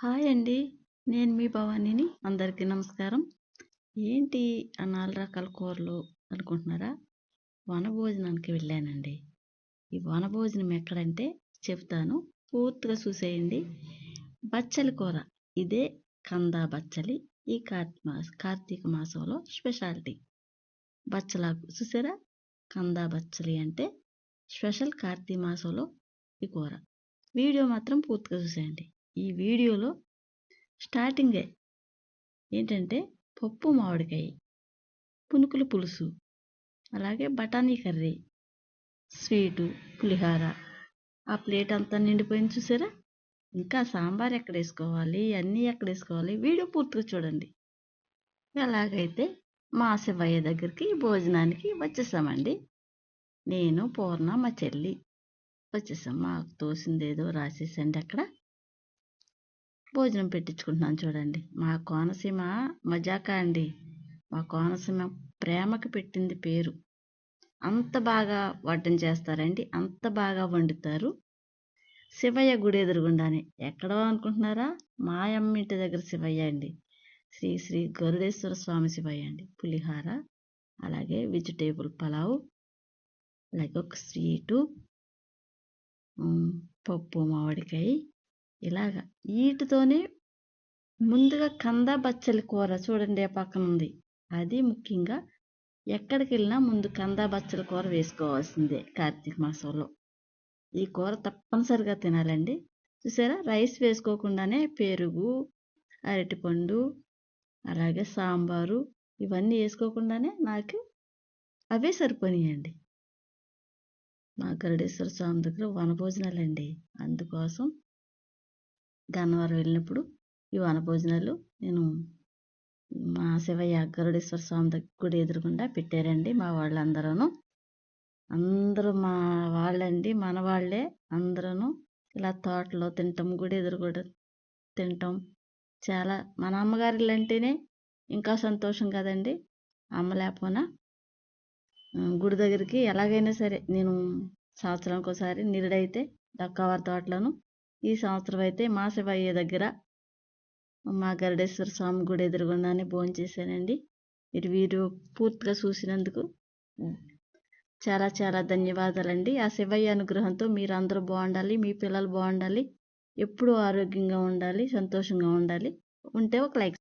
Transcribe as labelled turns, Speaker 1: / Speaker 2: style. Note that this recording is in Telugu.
Speaker 1: హాయ్ అండి. నేను మీ భవానీని అందరికీ నమస్కారం. ఏంటి ఆ నాలుగు రకాల కూరలు అనుకుంటున్నారా? వనభోజనానికి వెళ్ళానండి. ఈ వనభోజనం ఎక్కడంటే చెప్తాను. పూర్తిగా చూసేయండి. బచ్చలి కూర. ఇదే కందా బచ్చలి ఈ కార్తీక కార్తీక మాసంలో స్పెషాలిటీ. బచ్చలాకు చూసారా? కందా బచ్చలి అంటే స్పెషల్ కార్తీక మాసంలో ఈ కూర. వీడియో మాత్రం పూర్తిగా చూసేయండి. ఈ వీడియోలో స్టార్టింగే ఏంటంటే పప్పు మామిడికాయ పునుకుల పులుసు అలాగే బఠానీ కర్రీ స్వీటు పులిహార. ఆ ప్లేట్ అంతా నిండిపోయింది చూసారా? ఇంకా సాంబార్ ఎక్కడ వేసుకోవాలి అన్నీ ఎక్కడ వేసుకోవాలి వీడియో పూర్తిగా చూడండి. ఎలాగైతే మా శివయ్య దగ్గరికి భోజనానికి వచ్చేసామండి. నేను పూర్ణ మా చెల్లి. వచ్చేసాం. మాకు తోసిందేదో రాసేసండి అక్కడ. భోజనం పెట్టించుకుంటున్నాను చూడండి. మా కోనసీమ మజాకా అండి. మా కోనసీమ ప్రేమకి పెట్టింది పేరు. అంత బాగా వడ్డం చేస్తారండి. అంత బాగా వండుతారు. శివయ్య గుడి ఎదురుగుండానే. ఎక్కడో అనుకుంటున్నారా? మా అమ్మ ఇంటి దగ్గర శివయ్య అండి. శ్రీ శ్రీ గరుడేశ్వర స్వామి శివయ్య అండి. పులిహార అలాగే వెజిటేబుల్ పలావ్ అలాగే ఒక స్వీటు పప్పు మామిడికాయ ఇలాగ. వీటితోనే ముందుగా కంద బచ్చలి కూర చూడండి ఆ పక్కన ఉంది అది ముఖ్యంగా ఎక్కడికి వెళ్ళినా ముందు కంద బచ్చలి కూర వేసుకోవాల్సిందే కార్తీక మాసంలో. ఈ కూర తప్పనిసరిగా తినాలండి. చూసారా? రైస్ వేసుకోకుండానే పెరుగు అరటిపండు అలాగే సాంబారు ఇవన్నీ వేసుకోకుండానే నాకు అవే సరిపోయాయండి మా గరుడేశ్వర స్వామి దగ్గర వనభోజనాలండి. అందుకోసం గన్నవరం వెళ్ళినప్పుడు ఈ వనభోజనాలు నేను మా శివయ్య గరుడేశ్వర స్వామి దగ్గర గుడి ఎదురుగుండా పెట్టారండి మా వాళ్ళందరూ అందరూ మా వాళ్ళండి మన వాళ్ళే అందరూ ఇలా తోటలో తింటాం గుడి ఎదురు కూడా తింటాం. చాలా మన అమ్మగారి అంటేనే ఇంకా సంతోషం కదండి. అమ్మ లేకపోయినా గుడి దగ్గరికి ఎలాగైనా సరే నేను సంవత్సరానికి ఒకసారి నిరుడైతే దక్కవారి తోటలను ఈ సంవత్సరం అయితే మా శివయ్య దగ్గర మా గరుడేశ్వర స్వామి గుడి ఎదురుగుండానే భోజనం చేశానండి. మీరు వీడియో పూర్తిగా చూసినందుకు చాలా చాలా ధన్యవాదాలండి. ఆ శివయ్య అనుగ్రహంతో మీరు అందరూ బాగుండాలి మీ పిల్లలు బాగుండాలి ఎప్పుడూ ఆరోగ్యంగా ఉండాలి సంతోషంగా ఉండాలి. ఉంటే ఒక లైక్